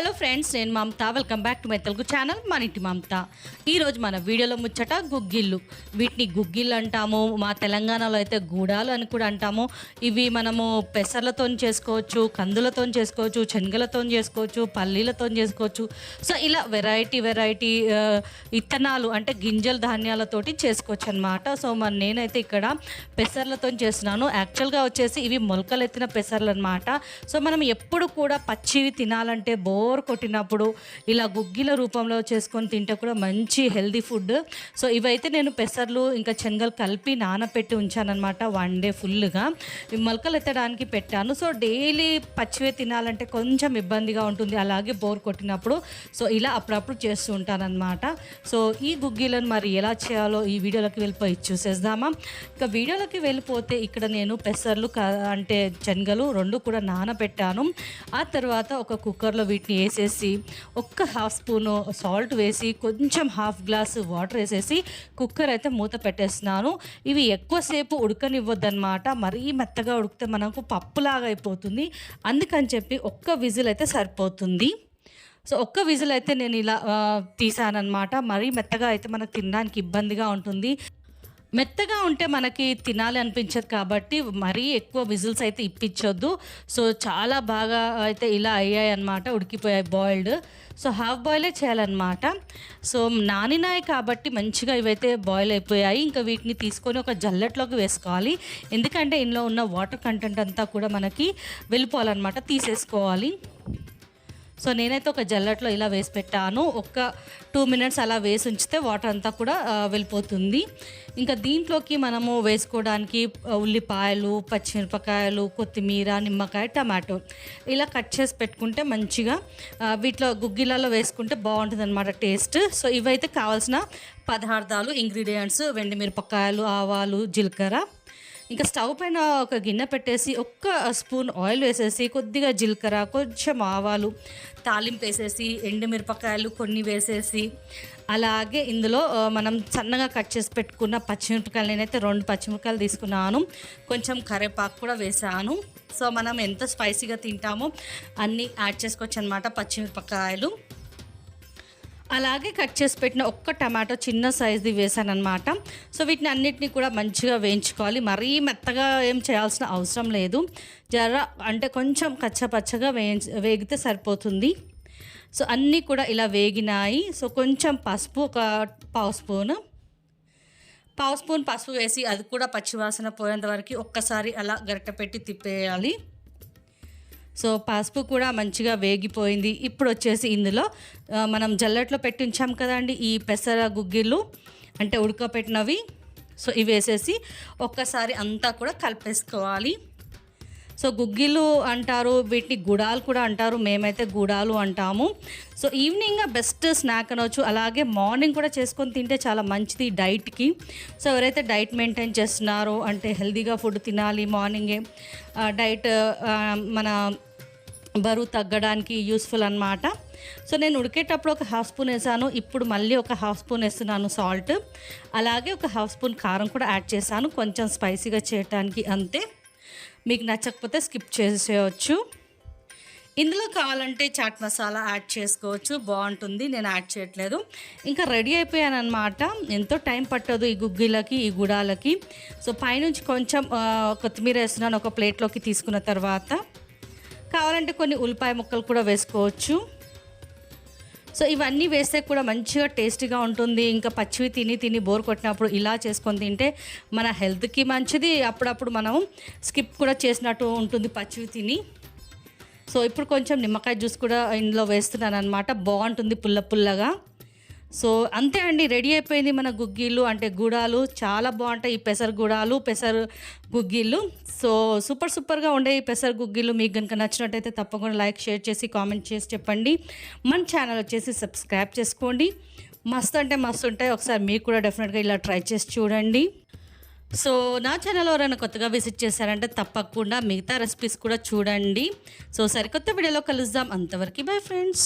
Hello friends నేను Mamata. Welcome back to my Telugu channel మన ఇంటి మమత. ఈరోజు మన వీడియోలో ముచ్చట గుగ్గిళ్ళు. వీటిని గుగ్గిళ్ళు అంటాము మా తెలంగాణలో అయితే గూడాలు అని కూడా అంటాము. ఇవి మనము పెసర్లతో చేసుకోవచ్చు కందులతో చేసుకోవచ్చు శనగలతో చేసుకోవచ్చు పల్లీలతో చేసుకోవచ్చు. సో ఇలా వెరైటీ వెరైటీ ఇత్తనాలు అంటే గింజల ధాన్యాలతోటి చేసుకోవచ్చు అనమాట సో మరి నేనైతే ఇక్కడ పెసర్లతో చేస్తున్నాను. యాక్చువల్గా వచ్చేసి ఇవి మొలకలు ఎత్తిన పెసర్లు అనమాట సో మనం ఎప్పుడు కూడా పచ్చివి తినాలంటే బోర్ బోర్ కొట్టినప్పుడు ఇలా గుగ్గిల రూపంలో చేసుకొని తింటే కూడా మంచి హెల్దీ ఫుడ్. సో ఇవైతే నేను పెసర్లు ఇంకా శనగలు కలిపి నానపెట్టి ఉంచానమాట వన్ డే ఫుల్గా. మొలకలు ఎత్తడానికి పెట్టాను. సో డైలీ పచ్చివే తినాలంటే కొంచెం ఇబ్బందిగా ఉంటుంది. అలాగే బోర్ కొట్టినప్పుడు. సో ఇలా అప్పుడప్పుడు చేస్తూ ఉంటానన్నమాట. సో ఈ గుగ్గిలను మరి ఎలా చేయాలో ఈ వీడియోలోకి వెళ్ళిపోయి చూసేద్దామా. ఇక వీడియోలోకి వెళ్ళిపోతే ఇక్కడ నేను పెసర్లు అంటే శనగలు రెండు కూడా నానబెట్టాను ఆ తర్వాత ఒక కుక్కర్లో వీటిని వేసేసి ఒక్క హాఫ్ స్పూను సాల్ట్ వేసి కొంచెం హాఫ్ గ్లాస్ వాటర్ వేసేసి కుక్కర్ అయితే మూత పెట్టేస్తున్నాను. ఇవి ఎక్కువసేపు ఉడకనివ్వద్దన్నమాట. మరీ మెత్తగా ఉడికితే మనకు పప్పులాగా అయిపోతుంది. అందుకని చెప్పి ఒక్క విజిల్ అయితే సరిపోతుంది. సో ఒక్క విజిల్ అయితే నేను ఇలా తీసానమాట మరీ మెత్తగా అయితే మనకు తినడానికి ఇబ్బందిగా ఉంటుంది. మెత్తగా ఉంటే మనకి తినాలి అనిపించదు కాబట్టి మరీ ఎక్కువ విజిల్స్ అయితే ఇప్పించొద్దు. సో చాలా బాగా అయితే ఇలా అయ్యాయి అనమాట ఉడికిపోయాయి బాయిల్డ్ సో హాఫ్ బాయిలే చేయాలన్నమాట. సో నానినాయి కాబట్టి మంచిగా ఇవైతే బాయిల్ అయిపోయాయి. ఇంకా వీటిని తీసుకొని ఒక జల్లెట్లోకి వేసుకోవాలి. ఎందుకంటే ఇందులో ఉన్న వాటర్ కంటెంట్ అంతా కూడా మనకి వెళ్ళిపోవాలన్నమాట తీసేసుకోవాలి. సో నేనైతే ఒక జల్లట్లో ఇలా వేసి పెట్టాను. ఒక్క టూ మినిట్స్ అలా వేసి ఉంచితే వాటర్ అంతా కూడా వెళ్ళిపోతుంది. ఇంకా దీంట్లోకి మనము వేసుకోవడానికి ఉల్లిపాయలు పచ్చిమిరపకాయలు కొత్తిమీర నిమ్మకాయ టమాటో ఇలా కట్ చేసి పెట్టుకుంటే మంచిగా వీటిలో గుగ్గిలలో వేసుకుంటే బాగుంటుంది అనమాట టేస్ట్. సో ఇవైతే కావాల్సిన పదార్థాలు ఇంగ్రీడియంట్స్ వెండి మిరపకాయలు ఆవాలు జీలకర్ర ఇంకా స్టవ్ పైన ఒక గిన్నె పెట్టేసి ఒక్క స్పూన్ ఆయిల్ వేసేసి కొద్దిగా జీలకర్ర కొంచెం ఆవాలు తాలింపు వేసేసి ఎండుమిరపకాయలు కొన్ని వేసేసి అలాగే ఇందులో మనం సన్నగా కట్ చేసి పెట్టుకున్న పచ్చిమిరపకాయలు నేనైతే రెండు పచ్చిమిరపకాయలు తీసుకున్నాను కొంచెం కరివేపాకు కూడా వేసాను. సో మనం ఎంత స్పైసీగా తింటామో అన్నీ యాడ్ చేసుకోవచ్చు అనమాట పచ్చిమిరపకాయలు. అలాగే కట్ చేసి పెట్టిన ఒక్క టమాటో చిన్న సైజుది వేసాను అనమాట సో వీటిని అన్నిటినీ కూడా మంచిగా వేయించుకోవాలి. మరీ మెత్తగా ఏం చేయాల్సిన అవసరం లేదు. జర అంటే కొంచెం కచ్చపచ్చగా వేయించ వేగితే సరిపోతుంది. సో అన్నీ కూడా ఇలా వేగినాయి. సో కొంచెం పసుపు ఒక పావు స్పూను. పావు స్పూన్ పసుపు వేసి అది కూడా పచ్చివాసన పోయేంత వరకు ఒక్కసారి అలా గరిట పెట్టి తిప్పేయాలి. సో పసుపు కూడా మంచిగా వేగిపోయింది. ఇప్పుడు వచ్చేసి ఇందులో మనం జల్లెట్లో పెట్టి ఉంచాం కదండి ఈ పెసర గుగ్గిళ్ళు అంటే ఉడకపెట్టినవి. సో ఇవి వేసేసి ఒక్కసారి అంతా కూడా కలిపేసుకోవాలి. సో గుగ్గిళ్ళు అంటారు వీటిని గుడాలు కూడా అంటారు మేమైతే గుడాలు అంటాము. సో ఈవినింగ్ బెస్ట్ స్నాక్ అనవచ్చు అలాగే మార్నింగ్ కూడా చేసుకొని తింటే చాలా మంచిది డైట్కి. సో ఎవరైతే డైట్ మెయింటైన్ చేస్తున్నారో అంటే హెల్తీగా ఫుడ్ తినాలి మార్నింగే డైట్ మన బరువు తగ్గడానికి యూస్ఫుల్ అనమాట సో నేను ఉడికేటప్పుడు ఒక హాఫ్ స్పూన్ వేసాను. ఇప్పుడు మళ్ళీ ఒక హాఫ్ స్పూన్ వేస్తున్నాను సాల్ట్ అలాగే ఒక హాఫ్ స్పూన్ కారం కూడా యాడ్ చేశాను. కొంచెం స్పైసీగా చేయటానికి అంతే. మీకు నచ్చకపోతే స్కిప్ చేసేయచ్చు. ఇందులో కావాలంటే చాట్ మసాలా యాడ్ చేసుకోవచ్చు. బాగుంటుంది. నేను యాడ్ చేయట్లేదు. ఇంకా రెడీ అయిపోయాను అనమాట ఎంతో టైం పట్టదు ఈ గుగ్గిలకి ఈ గుడాలకి. సో పైనుంచి కొంచెం కొత్తిమీర వేస్తున్నాను. ఒక ప్లేట్లోకి తీసుకున్న తర్వాత. కావాలంటే కొన్ని ఉల్లిపాయ ముక్కలు కూడా వేసుకోవచ్చు. సో ఇవన్నీ వేస్తే కూడా మంచిగా టేస్టీగా ఉంటుంది. ఇంకా పచ్చివి తిని తిని బోర్ కొట్టినప్పుడు ఇలా చేసుకొని తింటే మన హెల్త్కి మంచిది. అప్పుడప్పుడు మనం స్కిప్ కూడా చేసినట్టు ఉంటుంది పచ్చివి తిని. సో ఇప్పుడు కొంచెం నిమ్మకాయ జ్యూస్ కూడా ఇందులో వేస్తున్నాను అనమాట బాగుంటుంది పుల్ల పుల్లగా. సో అంతే అండి రెడీ అయిపోయింది మన గుగ్గిళ్ళు. అంటే గుడాలు చాలా బాగుంటాయి ఈ పెసర గుడాలు పెసర గుగ్గిళ్ళు. సో సూపర్ సూపర్గా ఉండే ఈ పెసర గుగ్గిళ్ళు. మీకు కనుక నచ్చినట్టయితే తప్పకుండా లైక్ షేర్ చేసి కామెంట్ చేసి చెప్పండి. మన ఛానల్ వచ్చేసి సబ్స్క్రైబ్ చేసుకోండి. మస్తు అంటే మస్తు ఉంటాయి. ఒకసారి మీకు కూడా డెఫినెట్గా ఇలా ట్రై చేసి చూడండి. సో నా ఛానల్ ఎవరైనా కొత్తగా విజిట్ చేశారంటే తప్పకుండా మిగతా రెసిపీస్ కూడా చూడండి. సో సరికొత్త వీడియోలో కలుద్దాం. అంతవరకు బై ఫ్రెండ్స్